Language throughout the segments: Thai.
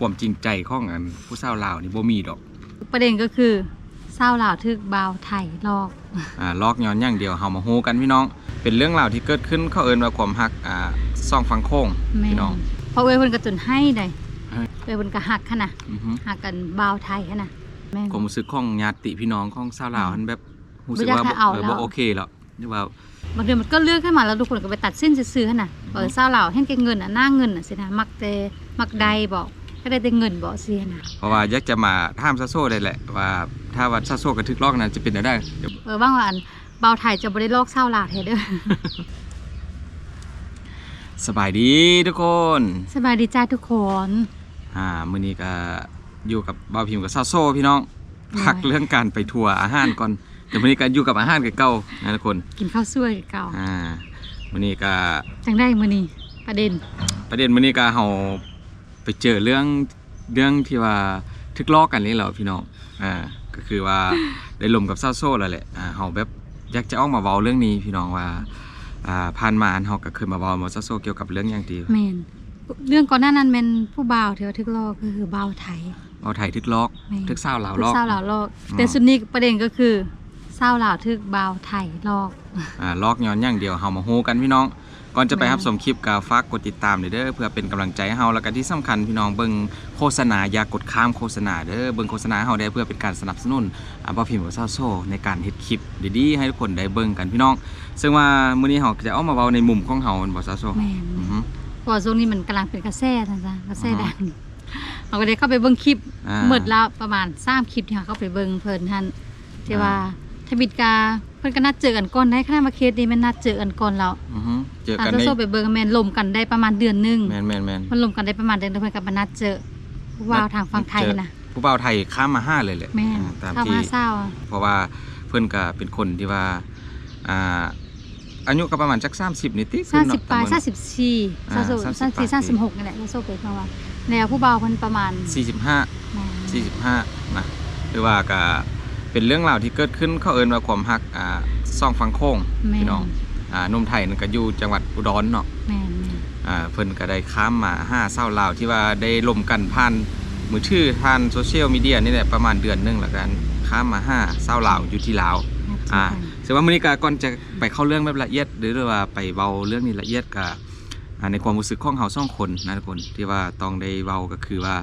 ความจริงใจของอันผู้สาวลาวนี่บ่มีดอก ประเด็นก็คือเศร้าหลาวทึกบาวไทยลอก อ่าลอกย้อนอย่างเดียวเฮามาฮู้กันพี่น้อง เป็นเรื่องราวที่เกิดขึ้นเขาเอิ้นว่าความฮักอ่าซ่องฟังโค้งแม่พี่น้อง เพราะเอ้ยเพิ่นก็จนให้ได้ให้ เอ้ยเพิ่นก็หักขนาดอือฮึหักกันบาวไทยขนาดแม่น ความรู้สึกของญาติพี่น้องของสาวลาวมันแบบรู้สึกบ่อยากว่าให้บ่เอาเออแล้ว บ่โอเคแล้วหรือว่า บางเดือนมันก็เลือกขึ้นมาแล้วทุกคนก็ไปตัดสิ้นซื่อๆขนาดเออเศร้าหลาวเห็นแก่เงินอะหน้าเงินอะสินะมักแต่มักใดบอก ก็ได้แต่เงินบอกเสียนะเพราะว่าอยากจะมาถามซาโซ่ได้แหละ ว่าถ้าว่าซาโซ่กระทึกลอกนั้นจะเป็นได้เดี๋ยวเออว่างว่าอันบาวไทยจะบ่ได้ลอกเศร้าหลาวแท้เด้อสบายดีทุกคนสบายดีจ้าทุกคน อ่ามื้อนี้ก็อยู่กับบ่าวพิมพ์กับซาโซ่พี่น้องพักเรื่องการไปทัวร์อาหารก่อนเดี๋ยวมื้อนี้ก็อยู่กับอาหารเก่าๆนะทุกคน กินข้าวสวยเก่าอ่ามื้อนี้ก็จังได้มื้อนี้ประเด็น ประเด็นมื้อนี้ก็เฮา ไปเจอเรื่องเรื่องที่ว่าทึกลอกกันนี่แหละพี่น้องอ่าก็คือว่าได้ลมกับซาโซ่แล้วแหละอ่าเฮาแบบอยากจะออกมาเว้าเรื่องนี้พี่น้องว่าอ่าผ่านมาเฮาก็เคยมาเว้ามาซาโซ่เกี่ยวกับเรื่องอย่างดีแม่นเรื่องก่อนหน้านั้นเป็นผู้บ่าวที่ว่าทึกลอกก็คือบ่าวไทยเว้าไทยทึกลอกแม่นทึกซาวลาวทึลกอกเศร้าหลาวลอกอืมแต่สุดนี้ประเด็นก็คือเศร้าหลาวทึกบ่าวไทยลอกอ่าลอกย้อนอย่างเดียวเฮามาฮู้กันพี่น้อง ก่อนจะไปแม่นรับชมคลิปก็ฝากกดติดตามเด้อเด้อเพื่อเป็นกำลังใจให้เฮาแล้วก็ที่สำคัญพี่น้องเบิ่งโฆษณาอย่ากดข้ามโฆษณาเด้อเบิ่งโฆษณาให้เฮาได้เพื่อเป็นการสนับสนุนอ่าบ่พิมพ์กับซาโซในการเฮ็ดคลิปดีๆให้ทุกคนได้เบิ่งกันพี่น้อง ซึ่งว่ามื้อนี้เฮาก็จะเอามาเว้าในมุมของเฮาแม่นบ่ซาโซแม่นอือฮึเพราะว่าช่วงนี้มันกำลังเป็นกระแสนะจ๊ะกระแสอ๋อดังเราก็ได้เข้าไปเบิ่งคลิปอ่าหมดแล้วประมาณ3คลิปที่เราเข้าไปเบิ่งเพิ่นหั่นที่ว่า ทบิดกาเพิ่นก็นัดเจอกันก่อนได้ขนาดมาเคสนี้มันนัดเจอกันก่อนแล้วอือฮึเจอทางกันโซในโซไปเบิ่งแม่นลมกันได้ประมาณเดือนหนึงแม่นแม่นแม่นมันลมกันได้ประมาณเดือนหนึงเพิ่นก็มานัดเจอผู้ว่าวทางฝั่งไทยนะ ผู้บ่าวไทยข้ามมาห้าเลยแหละแม่นอ่าตามเข้าที่ มาเศร้าเพราะว่าเพิ่นก็เป็นคนที่ว่าอ่าอายุก็ประมาณจัก30นี่ติสามสิบเนะปลายตมสามสิบสี่อ่าสามสิบสามสิบสามสี่ปลายสามสิบหกนี่แหละแล้วโซไปประมาณแนวผู้เบาเพิ่นประมาณ45แม่45นะหรือว่าก็ เป็นเรื่องราวที่เกิดขึ้นเขาเอิ้นว่าความฮักอ่าซ่องฟังโค้งแม่พี่น้องอ่าหนุ่มไทยนั่นก็อยู่จังหวัดอุดรเนาะแม่นแม่นอ่าเพิ่นก็ได้ข้ามมาห้าเศร้าลาวที่ว่าได้ล่มกันผ่านมือถือผ่านโซเชียลมีเดียนี่แหละประมาณเดือนหนึงแล้วกันข้ามมาห้าเศร้าลาวอยู่ที่ลาวอ่าซึ่งว่ามื้อนี้ก็ก่อนจะไปเข้าเรื่องแบบละเอียด หรือว่าไปเว้าเรื่องนี้ละเอียดก็อ่าในความรู้สึกของเฮาสองคนนะทุกคนที่ว่าต้องได้เว้าก็คือว่า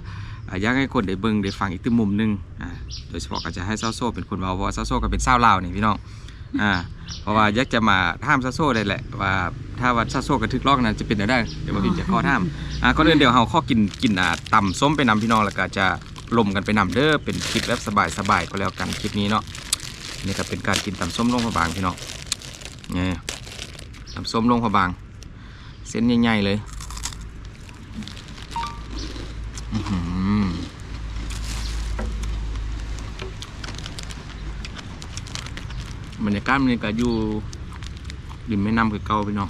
อยากให้คนได้เบิ่งได้ฟังอีกตึมุมหนึงอ่าโดยเฉพาะก็จะให้ซาโซเป็นคนเว้าเพราะว่าซาโซก็เป็นชาลาวนี่พี่น้องอ่าเพราะว่าอยากจะมาถามซาโซได้แหละว่าถ้าว่าซาโซกระทึกลอกนั้นจะเป็นได้เดี๋ยวมาพิมพ์จะข้อถามอ่าก่อนอื่นเดี๋ยวเฮาข้อกินกินอ่าตำส้มไปนำพี่น้องแล้วก็จะลมกันไปนำเด้อเป็นคลิปแบบสบายๆก็แล้วกันคลิปนี้เนาะนี่ก็เป็นการกินตำส้มลงพระบางพี่น้องนี่ตำส้มลงพระบางเส้นใหญ่ๆเลยอือหือ บรรยากาศมันนี่ก็อยู่ริมแม่น้ำคือเก่าพี่น้อง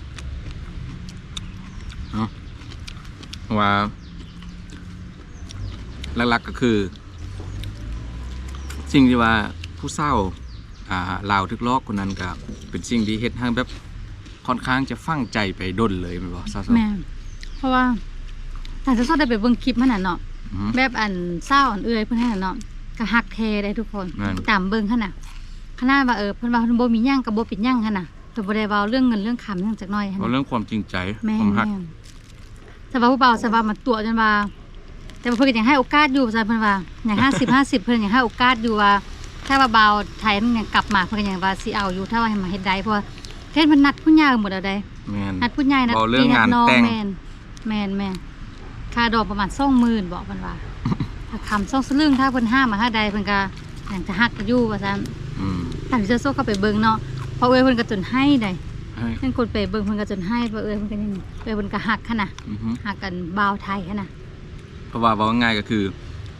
เนาะว่าหลักๆก็คือ สิ่งที่ว่าผู้เศร้าอ่าลาวทึกลอกคนนั้นก็เป็นสิ่งที่เฮ็ดให้แบบค่อนข้างจะฟังใจไปดนเลยแมันบ่ซาซแม่นเพราะว่าแต่จะโซได้ไปเบิ่งคลิปมันน่ะเนาะอืมแบบอันเศร้าอันเอื้อยเพิ่นให้น่ะเนาะก็ฮักแท้ได้ทุกคนแม่นตามเบิ่งหั่นน่ะ ขนาดว่าเออเพิ่นว่าเพิ่นบ่มีหยังก็บ่เป็นหยังหั่นน่ะแต่บ่ได้เว้าเรื่องเงินเรื่องคำจักหน่อยหั่นเอาน่ะ เรื่องความจริงใจแม่ความฮัก แม่สบายผู้เบาสบายมาตัวจนว่า แต่ว่าเพิ่นก็ยังให้โอกาสอยู่ซะเพิ่นว่าอย่างห้าสิบห้าสิบเพิ่นยังให้โอกาสอยู่ว่า ถ้าว่าเบาไทยมันยังกลับมาเพิ่นก็ยังว่าสิเอาอยู่ถ้าว่าให้มาเฮ็ดได้เพราะว่าเฮ็ดมันนัดผู้ใหญ่หมดแล้วได้แม่นนัดผู้ใหญ่นัดเว้าเรื่องพี่นัดงานน้องแต่ง แม่นแม่นแม่นค่าดอกประมาณ20,000บอกเพิ่นว่าถ้าคำ2สลึงถ้าเพิ่นห้ามมาหาใดเพิ่นก็ยังจะฮักอยู่ว่าซั่น อืมแต่ที่จะโซเข้าไปเบิ่งเนาะเพราะเอ้ยเพิ่นก็จนให้ได้ให้เพิ่นคนไปเบิ่งเพิ่นก็จนให้เพราะเอ้ยเพิ่นก็ยังเอ้ยเพิ่นก็ฮักขนาดอือฮึหากันบ่าวไทยหั้นนะเพราะว่าเว้าง่ายๆก็คือ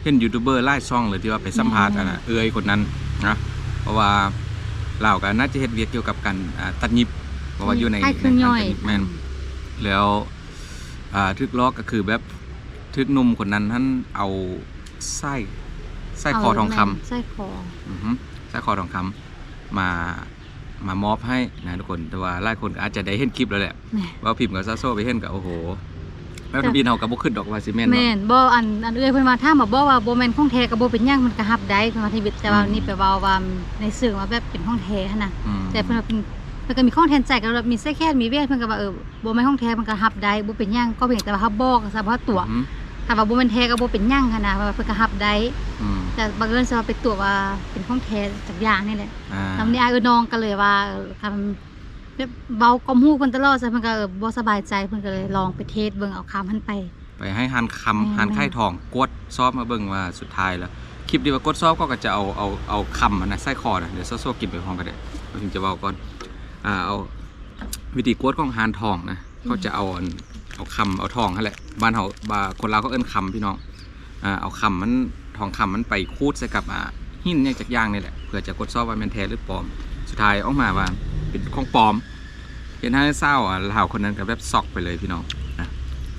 เห็นยูทูบเบอร์ไล่ช่องเลยที่ว่าไปสัมภาษณ์กันน่ะเอ้ยคนนั้นนะเพราะว่าเราก็น่าจะเฮ็ดเวียกเกี่ยวกับการอ่าตัดหยิบเพราะว่าอยู่ในไอ้เครื่องย่อยในการตัดหบแม่นแล้วอ่าทึกล้อกก็คือแบบทึกหนุ่มคนนั้นท่านเอาไส้ไส้คอทองคำไส้คอ อือฮึไส้คอทองคำมามา มอบให้นะทุกคนแต่ว่าหลายคนก็อาจจะได้เห็นคลิปแล้วแหละแหม่ว่าพิมพ์กับซาโซไปเห็นกับโอ้โหแล้วทะเบียนเฮาก็บ่ขึ้นดอกว่าสิแม่นแม่เนาะนบ่อันอันเอ้ยเพิ่นมาถ้ามาบอกว่าบ่แม่นของแท้ก็บ่เป็นหยังมันก็รับได้เพิ่นมาที่บิดแต่ว่าอืมนี่ไปเว้าว่าในสื่อว่าแบบเป็นของแท้หั่นน่ะอืมแต่เพิ่นว่าเป็นเพิ่นก็มีของแทนใจกันแบบมีไส้แค่มีเวทเพิ่นก็ว่าเออบ่แม่นของแท้มันก็รับได้บ่เป็นหยังก็เพียงแต่ว่าเฮาบอกซะเพราะตัว อืมถ้าว่าบ่แม่นแท้ก็บ่เป็นหยังหั่นน่ะว่าเพิ่นก็รับได้อืม แต่บังเอิญซะว่าไปตรวจว่าเป็นของแท้จากอย่างนี่แหละอ่าแล้ววันนี้อายเออน้องก็เลยว่าเออคำแบบเบากอมฮู้เพิ่นตลอดซะเพิ่นก็เออบ่สบายใจเพิ่นก็เลยลองไปเทสเบิ่งเอาคำหันไป ไปให้หันคำแม่นหันไข่ทองกดซอบมาเบิ่งว่าสุดท้ายแล้วคลิปดีว่ากดซอบก็จะเอาเอาเอาคำมันนะไส้คอนะเดี๋ยวโซ่ๆกินไปพร้อมกันเด้เราถึงจะเว้าก่อนอ่าเอาวิธีกดของหานทองนะเขาจะเอาอัน เอาคำเอาทองนั่นแหละบ้านเฮาบาคนลาวก็เอิ้นคำพี่น้องอ่าเอาคำมันทองคำมันไปคูดใส่กับอ่าหินเนี่ยจากอย่างนี่แหละเพื่อจะกดซอบว่าแมันแท้หรือปลอม สุดท้ายออกมาว่าเป็นของปลอม เห็นให้เศร้าอะลาวคนนั้นก็แบบซอกไปเลยพี่น้องนะ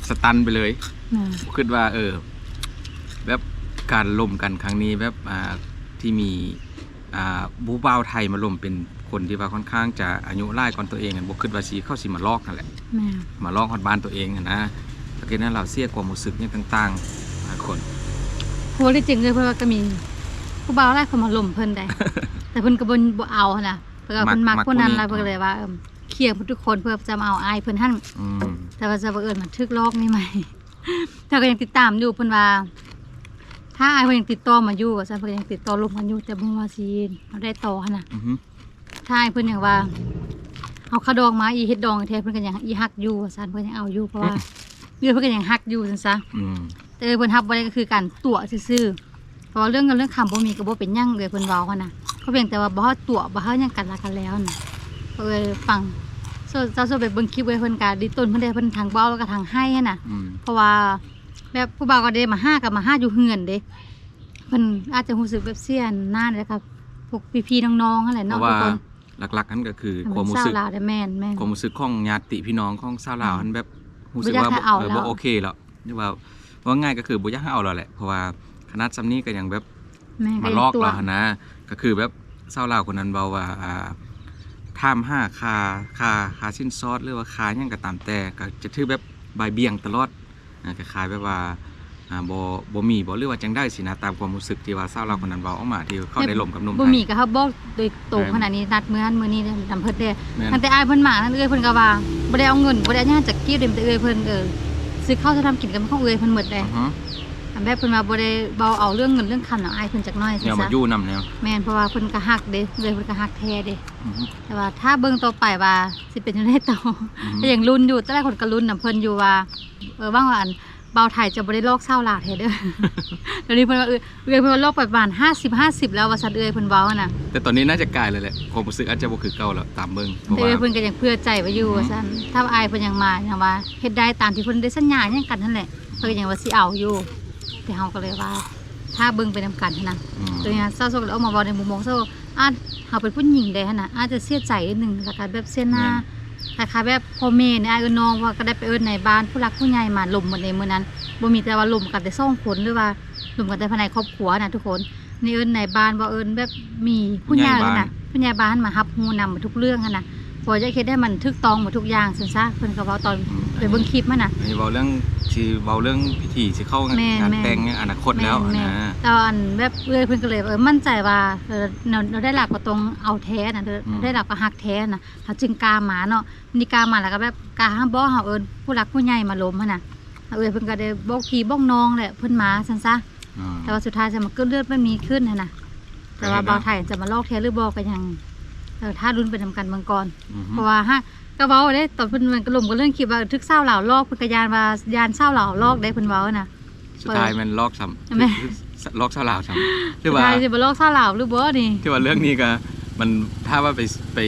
สตันไปเลยอืมคิดว่า เออ แบบการล่มกันครั้งนี้แบบอ่าที่มีอ่าบูบ่าวไทยมาล่มเป็น คนที่ว่าค่อนข้างจะอายุร่ายก่อนตัวเองกันบ่คิดว่าสีเข้าสิมาลอกนั่นแหละแม่มาลอกฮอดบ้านตัวเองอะนะแต่ก็นั้นเราเสียความรู้สึกเนี่ยต่างๆหลายคนโหที่จริงเลยเพิ่นว่าก็มีผู้บ่าวหลายคนมาล่มเพิ่นได้ แต่เพิ่นก็บ่บ่เอาหั่นน่ะเพิ่นก็เพิ่นมักผู้นั้นแล้วเพิ่นก็เลยว่าเออเคลียร์ทุกคนเพื่อจะมาเอาอายเพิ่นหั่นอืมแต่ว่าจะบังเอิญมันทึกลอกนี่ไหมถ้าก็ยังติดตามอยู่เพิ่นว่าถ้าอายเพิ่นยังติดต่อมาอยู่ก็ซั่นเพิ่นยังติดต่อลมกันอยู่แต่บ่ว่าสิเอาได้ต่อหั่นน่ะ อือฮึถ้าอายเพิ่นยังว่าเอาขาดองมาอีเฮ็ดดองแท้เพิ่นก็ยังอีฮักอยู่ว่าซั่นเพิ่นยังเอาอยู่เพราะว่าเรื่องเพิ่นก็ยังฮักอยู่ซั่นซะอืมแต่เพิ่นรับบ่ได้ก็คือการตั๋วซื่อๆเพราะว่าเรื่องเงินเรื่องคำบ่มีก็บ่เป็นหยังเลยเพิ่นเว้าหั่นน่ะเขาเพียงแต่ว่าบ่เฮาตั๋วบ่เฮาหยังกันละกันแล้วน่ะก็เลยฟังโซเจ้าโซไปเบิ่งคลิปไว้เพิ่นก็ดิต้นเพิ่นได้เพิ่นทางเว้าแล้วก็ทางให้หั่นน่ะ อืมเพราะว่าแบบผู้บ่าวก็ได้มาห้ากับมาห้าอยู่เฮือนเด้เพิ่นอาจจะรู้สึกแบบเสียนหน้าเลยครับพวกพี่ๆน้องๆนั่นแหละเพเนาะราะทุว่ากคน หลักๆนั่นก็คือให้ความมันรู้เศร้าสึกลาวได้แม่นแม่น ความรู้สึกของญาติพี่น้องของชาวลาวมันแบบรู้สึกบ่อยากว่าให้เอาเออแล้ว บ่โอเคแล้วนี่ว่าว่าง่ายก็คือบ่อยากให้เอาแล้วแหละเพราะว่าคณะซำนี้ก็ยังแบบแม่นมาก็ลยัองกตัวเราหั้นนะ ก็คือแบบชาวลาวคนนั้นเบาว่าอ่าท่ามห้าคาคาคาสิ้นซอสหรือว่าคาหยังก็ตามแต่ก็จะถือแบบบายเบี่ยงตลอดอ่าคล้ายๆแบบว่า อ่าบ่บ่มีบ่หรือว่าจังได้สินะตามความรู้สึกที่ว่าชาวลาวคนนั้นเว้าออกมาที่เขาได้ลมกับหนุ่มบ่ไทมีย Dạ. ก็เขาบอกโดยตรงขนาดนี้นัดมื้อนั้นมื้อนี้ได้นำเพิ่นเด้แม่น ตั้งแต่อ้ายเพิ่นมานั่นเอ้ยเพิ่นก็ว่าบ่ได้เอาเงินบ่ได้เอาหยังจากกี้เด้แต่เอ้ยเพิ่นเออซื้อข้าวจะทำกินกับของเอ้ยเพิ่นหมดเลยอือฮึอันแบบเพิ่นมาบ่ได้เบาเอาเรื่องเงินเรื่องคำของอ้ายเพิ่นจักหน้อยเนี่ยซะมาอยู่นำแนวแม่นเพราะว่าเพิ่นก็ฮักเด้เอ้ยเพิ่นก็ฮักแท้เด้ อือฮึ แต่ว่าถ้าเบิ่งต่อไปว่าสิเป็นจังไดต่ออือฮึก็ยังลุ้นอยู่แต่หลายคนก็ลุ้นนํเพิ่นอยู่ว่าเออว่างว่าอัน เบาไทยจะบ่ได้ลอกเศร้าลาวแท้เด้อ เดี๋ยวนี้เพิ่นว่าเออเอ้ยเพิ่นว่าลอกไปประมาณ50 50 แล้วว่าซั่นเอ้ยเพิ่นเว้าน่ะแต่ตอนนี้น่าจะกลายเลยแหละความรู้สึกอาจจะบ่คือเก่าแล้วตามเบิ่งเพราะแต่ว่าเอ้ยเพิ่นก็ยังเพื่อใจไว้อยู่ว่าซั่นถ้าว่าอายเพิ่นยังมายังว่าเฮ็ดได้ตามที่เพิ่นได้สัญญาหยังกันนั่นแหละเพิ่นก็ยังว่าสิเอาอยู่ แต่เฮาก็เลยว่า ถ้าเบิ่งไปนํกันนะ อืม ตัวเนี้ยเศร้าโศกแล้วเอามาบอกในมุมมองเศร้าอาจเขาเป็นผู้หญิงได้ขนาดอาจจะเสียใจนิดหนึ่งแล้วก็แบบเสียหน้าค ล้ายๆแบบพ่อแม่เนี่ยไอ้ายเอิ้นน้องว่าก็ได้ไปเอิ้นในบ้านผู้รักผู้ใหญ่มาลมหมดในมื้อนั้นบ่มีแต่ว่าลมกันแต่สองคนหรือว่าลมกันแต่ภายในครอบครัวนะทุกคนนี่เอิ้นในบ้านว่าเอิ้นแบบมีผู้ใหญ่เลยนะผู้ใหญ่บ้านมารับฮู้นำหมดทุกเรื่องหั่นน่ะพอจะคิดได้มันถูกต้องหมดทุกอย่างซั่นซะเพิ่นก็เว้าตอนอืมไปเบิ่งคลิปมันน่ะอันนี้เว้าเรื่อง สิเว้าเรื่องพิธีสิเข้างานแม่นงานแม่น แต่งในอนาคตแล้วม่นนะๆตอนแบบเอ้ยเพิ่นก็เลยเออมั่นใจว่าเออเราเราได้หลักก็ตรงเอาแท้นะเด้ออืมได้หลักก็หักแท้นะเขาจึงกล้ามาเนาะนี่กล้ามาแล้วก็แบบกล้าห้ามบ่เฮาเอิ้นผู้หลักผู้ใหญ่มาล้มหั่นน่ะเอ้ยเพิ่นก็ได้บอกพี่บอกน้องแหละเพิ่นมาซั่นซะอืมแต่ว่าสุดท้ายจะมาเกิดเลือดไม่มีขึ้นหั่นน่ะแต่ว่าไปเลยนะบ่าวไทยจะมาลอกแท้หรือบ่ก็ยังเออถ้ารุนไปทำกันเมืองก่อน อือฮึเพราะว่าฮะ ก็เว้าได้ตอนเพิ่นมันก็ลมก็เรื่องคลิปว่าทึกเศร้าเหล่าลอกเพิ่นก็ยานว่ายานเศร้าเหล่าลอกได้เพิ่นเว้าน่ะ สุดท้ายมันลอกซ้ำแม่ลอกเสาลาวซ้ำคือสุดว่าท้ายจะบ่ลอกเศร้าเหล่าหรือบ่นี่ที่ว่าเรื่องนี้ก็มันถ้าว่าไปไป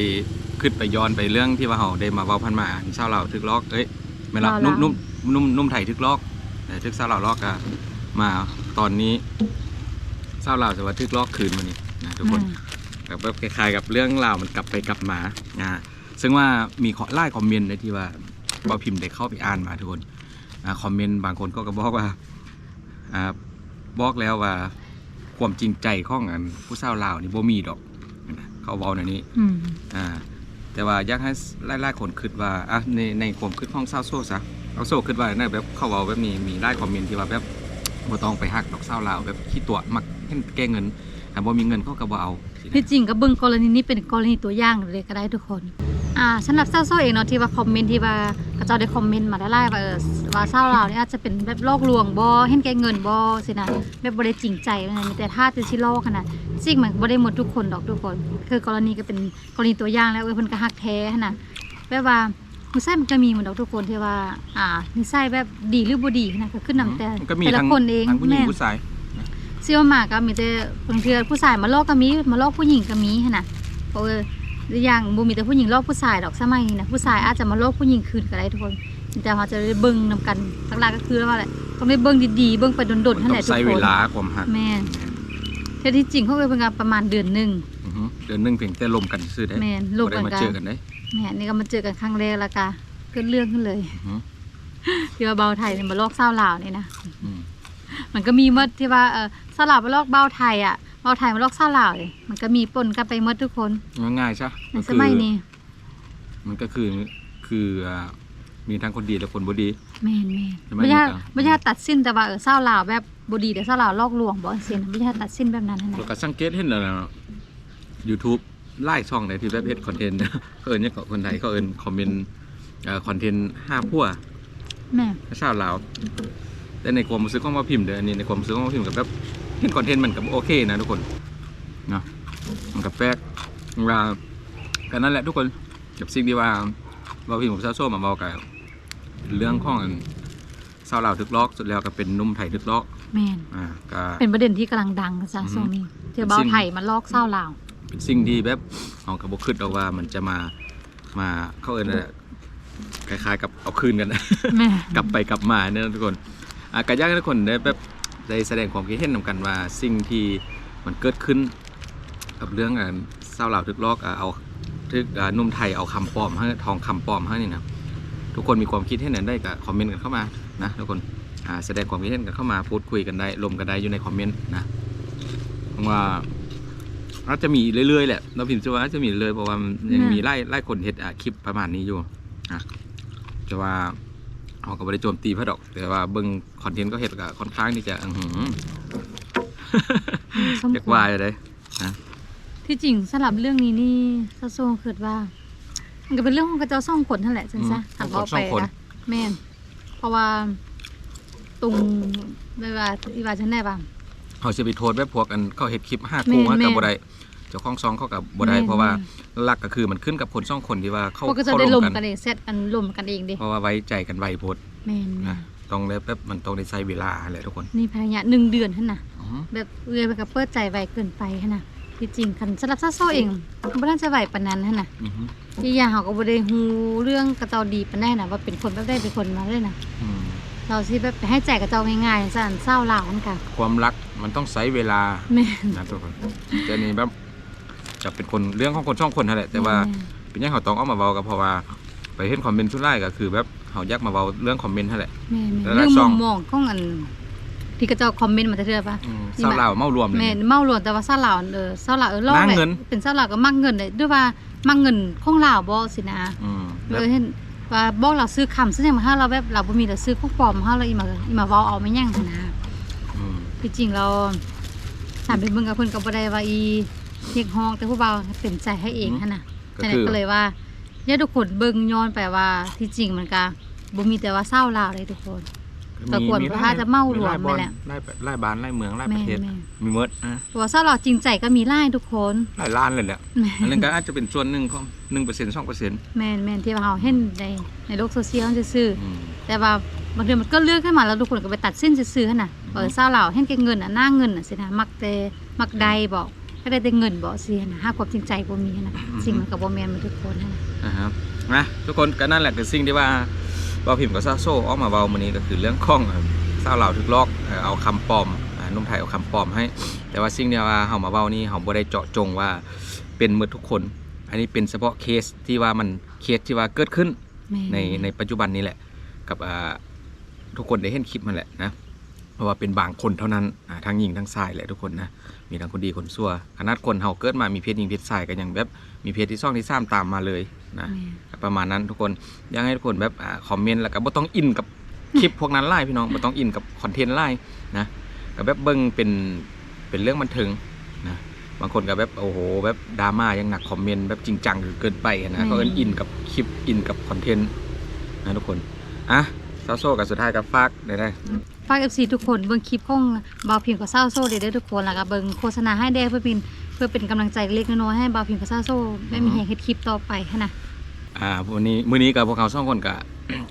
ขึ้นไปย้อนไปเรื่องที่ว่าเฮาได้มาเว้าพันมาอ่านเศร้าลาวทึกลอกเอ้ยไม่นละนุ่มนุ่มนุ่มนุ่มไทยทึกลอกแต่ทึกเศร้าลาวลอกก็มาตอนนี้เศร้าลาวจะว่าทึกลอกคืนมานี่นะทุกคนแบบแบบคล้ายๆกับเรื่องราวมันกลับไปกลับมานะฮะ ซึ่งว่ามีขอไล่คอมเมนต์ในที่ว่าบอพิมพ์ได้เข้าไปอ่านมาทุกคนอ่าคอมเมนต์บางคนก็ก็บอกว่าอ่าบอกแล้วว่าความจริงใจของอันผู้สาวลาวนี่บ่มีดอกนะเขาเว้าในนี้อืมอ่า แต่ว่าอยากให้ไล่ๆคนคิดว่าอะในในความคิดของสาวโซซะเอาโซ่ขึ้นว่านะแบบเขาเอาแบบมีมีได้คอมเมนต์ที่ว่าแบบบ่ต้องไปหักดอกเศร้าลาวแบบขี้ตัวมักเห็นแก้เงินแต่บ่มีเงินเขาก็บ่เอาสินะที่จริงก็เบิ่งกรณีนี้เป็นกรณีตัวอย่างเลยก็ได้ทุกคน อ่าสำหรับเศร้าโซเองเนาะที่ว่าคอมเมนต์ที่ว่ากระเจ้าได้คอมเมนต์มาไล่ๆว่าเออว่าเศร้าเราเนี่ยอาจจะเป็นแบบลอกลวงบ่เห็นแก่เงินบ่สินะแบบบ่ได้จริงใจว่าซั่นมีแต่ท่าจะสิลอกขนาดจริงมันบ่ได้หมดทุกคนดอกทุกคนคือกรณีก็เป็นกรณีตัวอย่างแล้วเออเพิ่นก็ฮักแท้หั่นน่ะแบบว่านิสัยมันก็มีเหมือนดอกทุกคนที่ว่า อ่านิสัยแบบดีหรือบ่ดีนะก็ขึ้นนำแต่แต่ละคนเองผู้หญิงแม่ผู้ชายเชื่อมากก็มีแต่บางเทื่อผู้ชายมาลอกก็มีมาลอกผู้หญิงก็มีหั่นน่ะเพราะว่า หรืออย่างบ่มีแต่ผู้หญิงลอกผู้ชายดอกสมัยนี้นะผู้ชายอาจจะมาลอกผู้หญิงคืนก็ได้ทุกคน แต่เขาจะได้เบิ่งนำกันหลักๆก็คือว่าแหละต้องได้เบิ่งดีๆเบิ่งไปดนๆมันนั่นต้แหอละงทุกใช้คเวนลาความหักแม่นแต่ที่จริงเขาเคยเป็นกันประมาณเดือนหนึงอือฮึเดือนหนึงเพียงแต่ลมกันซื่อได้แม่นลงบ่ได้กันมากัเจอกันได้แม่นนี่ก็มาเจอกันครั้งแรกและกะเกิดเรื่องขึ้นเลยอือฮึที่ว่าเบาไทยเนี่ยมาลอกเศร้าลาวนี่นะอืมมันก็มีหมดที่ว่าเออเศร้าลาวมาลอกเบาไทยอะ เบาไทยมาลอกเศร้าลาวเลยมันก็มีปนกันไปหมดทุกคนง่ายๆใช่ในสมัยนี้ มันก็คือคืออ่ามีทั้งคนดีและคนบ่ดีแม่นแม่นใช่ไหมไม่ใช่นี่ก็ไม่ใช่ตัดสินแต่ว่าเออเศร้าลาวแบบบดีแต่เศร้าลาวลอกลวงบ่เสียนะไม่ใช่ตัดสินแบบนั้นนะแล้วก็สังเกตเห็นแล้วนะ YouTube ไล่ช่องไหนที่แบบเฮ็ดคอนเทนต์เขาเอิ้นเนี่ยงของคนไทยเขาเอิ้นคอมเมนต์เอ่อคอนเทนต์ห้าพั่วแม่ชาวลาวแต่ในความรู้สึกของมาพิมพ์เด้ออันนี้ในความรู้สึกของมาพิมพ์กับแบบ เห็นคอนเทนต์มันกับโอเคนะทุกคนเนาะมันกับแปลกว่ากันนั่นแหละทุกคนกับสิ่งที่ว่าว่าพิมพ์กับซาโซ่มาบอกกันเรื่องของชาวลาวทึกลอกสุดแล้วก็เป็นหนุ่มไทยทึกลอกแม่นอ่าก็เป็นประเด็นที่กำลังดังจ้ะอือฮึช่วงนี้เจอเบาไทยมาลอกเศร้าลาวเป็นสิ่งที่แบบเอากระบอกคิดเอาว่ามันจะมามาเข้าเอินน่ะคล้ายๆกับเอาคืนกันแม่กลับไปกลับมาเนี่ยนะทุกคนอะก็อยากให้ทุกคนได้แบบ ได้แสดงความคิดเห็นนำกันว่าสิ่งที่มันเกิดขึ้น กับเรื่องอ่าเศร้าเหล่าทึกลอกอะเอาทึกอ่านุ่มไทยเอาคำปลอมให้ทองคำปลอมให้นี่นะทุกคนมีความคิดเห็นได้ก็คอมเมนต์กันเข้ามานะทุกคนอ่าแสดงความคิดเห็นกันเข้ามาพูดคุยกันได้ลมกันได้อยู่ในคอมเมนต์นะว่าอาจจะมีเรื่อยๆแหละเราพิมพ์จะว่าอาจจะมีเรื่อยเพราะว่ายังมีไล่ไล่คนเห็ดอะคลิปประมาณนี้อยู่อะจะว่า เขาก็ไม่ได้โจมตีพระดอก แต่ว่าเบิ่งคอนเทนต์ก็เห็ดก็ค่อนข้างที่จะอื้อหือสมอยากคววารยเลยที่จริงสำหรับเรื่องนี้นี่ซาโซงคิดว่า มันก็เป็นเรื่องของกระเจ้าสองคนนั่นแหละจังซะหันเอาไปนะแม่นเพราะว่าตรงไม่ว่าอีว่าฉันได้ป่ะเขาจะไปโทษแบบพวกอันเขาเห็ดคลิปห้าแม่คู่นมากับแม่นบ่ได้ เจ้าของซองเขากับบ่ได้แม่นเพราะว่าแม่หลักก็คือมันขึ้นกับคนสองคนที่ว่าเขาพวกก็จะเขาได้ลลงมกันกันเองเซตกันลมกันเองดิเพราะว่าไว้ใจกันไวโพดแม่นแม่นะนต้องได้แบบมันต้องได้ใช้เวลาแหละทุกคนนี่ภรรยาหนึ่งเดือนท่านน่ะอื้อหือแบบเอื้อยไปกับเปิดใจไวเกินไปท่านน่ะที่จริงคันสำหรับซาโซเองบ่น่าจะไหวปานนั้นท่านน่ะอื้อหือที่อย่างเขาก็บ่ได้ฮู้เรื่องกระเจ้าดีปานใดน่ะว่าเป็นคนแบบได้เป็นคนมาเลยน่ะอืมเราสิแบบไปให้ใจกระเจ้าง่ายๆซั่นเศร้าลาวนั่นค่ะความรักมันต้องใช้เวลาแม่นนะทุกคนแต่นี่แบบ จะเป็นคนเรื่องของคนช่องคนนั่นแหละแต่ว่าเป็นหยังเขาต้องเอามาเว้าก็เพราะว่า ไปเห็นคอมเมนต์ชุดไล่ก็คือแบบเขาอยากมาเว้าเรื่องคอมเมนต์นั่นแหละ แม่นแล้แม่วนเรื่องช่มุอง มมองของอันที่กระเจ้าคอมเมนต์มาแต่เทื่อปะ อืมนี่สาวมันลาวเมารวมเลย แม่นเมาหลวนแต่ว่าซาลาวเออซาลาวเออลอกมักแหละเงิน เป็นซาลาวก็มักเงินเลยด้วยว่ามักเงินของลาวบ่สินะอืมเลแล้วยเห็นว่าบอกเราซื้อคำซื้อหยังมาให้เราแบบเราบ่มีแต่ซื้อของปลอมมาให้เราอีมาอีมาเว้าเอาไม่ยั่งหั้นนะ อืม ที่จริงเราถามไปเบิ่งกับเพิ่นก็บ่ได้ว่าอี เรียกฮ้องแต่ผู้เบาเต็มใจให้เองหั่นน่ะก็ฉะนั้คืนอก็เลยว่าเนี่ยทุกคนเบิ่งย้อนไปว่าที่จริงมันก็บ่มีแต่ว่าเศร้าลาวเลยทุกคนแต่ควรมีถ้าจะเมารวมไล่บอลไปแหละไล่ไล่บ้านไล่เมืองไล่ปแม่ระเทศ แม่มีเมิดนะตัวเศร้าลาวจริงใจก็มีหลายทุกคน ไล่ล้านเลยแหละแม่ อันนั้นก็อาจจะเป็นส่วนหนึ่งของหนึ่งเปอร์เซ็นต์สองเปอร์เซ็นต์แม่นแม่นที่ว่าเฮาเห็นในในโลกโซเชียลซื่อๆแต่ว่าบางทีมันก็เลือกขึ้นมาแล้วทุกคนก็ไปตัดสินซื่อๆหั่นน่ะเออเศร้าลาวเห็นแก่เงินน่ะหน้าเงินน่ะสินะมักแต่มักใดบอก ก็ได้แต่เงินบ่สิหั่นน่ะหาความจริงใจบ่มีหั่นน่ะสิ่งมันก็บ่แม่นหมดทุกคนหั่นน่ะนะครับนะทุกคนก็นั่นแหละคือสิ่งที่ว่าเบาพิมพ์กับซาโซ่ออกมาเบามือนี้ก็คือเรื่องข้องเอ่อสาวเหล่าทึกลอกเอ่อเอาคำปลอมอ่านุ่มไทยเอาคำปลอมให้ แต่ว่าสิ่งที่ว่าเฮามาเบานี่เฮาบ่ได้เจาะจงว่าเป็นหมดทุกคน อันนี้เป็นเฉพาะเคสที่ว่ามันเคสที่ว่าเกิดขึ้นแม่ในในปัจจุบันนี้แหละ กับอ่าทุกคนได้เห็นคลิปมันแหละนะ ราะว่าเป็นบางคนเท่านั้นอ่าทั้งหญิงทั้งชายแหละทุกคนนะ มีทั้งคนดีคนชั่วขนาดคนเฮาเกิดมามีเพศหญิงเพศชายก็ยังแบบมีเพศที่ซ่องที่ซ้ำตามมาเลยนะแม่ประมาณนั้นทุกคนอยังให้ทุกคนแบบอ่าคอมเมนต์แล้วก็บ่ต้องอินกับคลิปพวกนั้นไล่พี่น้องบ่ต้องอินกับคอนเทนต์ไล่นะก็แบบเบิ่งเป็นเป็นเรื่องบันเทิงนะบางคนก็แบบโอ้โหแบบดราม่ายังหนักคอมเมนต์แบบจริงจังเกินไปนะก็เอิ้นอินกับคลิปอินกับคอนเทนต์นะทุกคนอะ เซาโซกับสุดท้ายกับฝากได้ได้ฝาก FC ทุกคนเบิ่งคลิปของบ่าวพิมพ์กับเศร้าโซ่เด้อทุกคนแล้วก็เบิ่งโฆษณาให้ได้เพื่อเป็นเพื่อเป็นกำลังใจเล็กน้อยๆให้บ่าวพิมพ์กับเศร้าโซ่ได้มีแรงเฮ็ดคลิปต่อไปหั้นนะอ่าวันนี้มื้อนี้กับพวกเราสองคนก็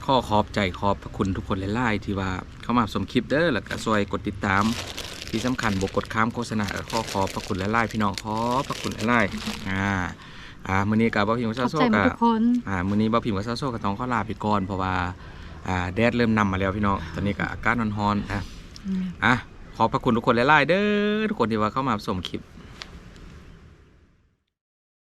ข้อขอบใจขอบพระคุณทุกคนหลายๆที่ว่าเข้ามาชมคลิปเด้อแล้วก็ช่วยกดติดตาม ที่สำคัญบกกดข้ามโฆษณาก็ขอขอบพระคุณหลายๆพี่น้องขอบพระคุณหลายๆอ่าอ่ามื้อนี้กับบ่าวพิมพ์กับขอซาบโซใจหมดก็ทุกคน อ่า มื้อนี้บ่าวพิมพ์กับซาโซก็ต้องขอลาไปก่อนเพราะว่า อ่าแดดเริ่มนำมาแล้วพี่น้องตอนนี้ก็อากาศร้อนๆอะอะขอบพระคุณทุกคนหลายๆเด้อทุกคนที่ว่าเข้ามาชมคลิป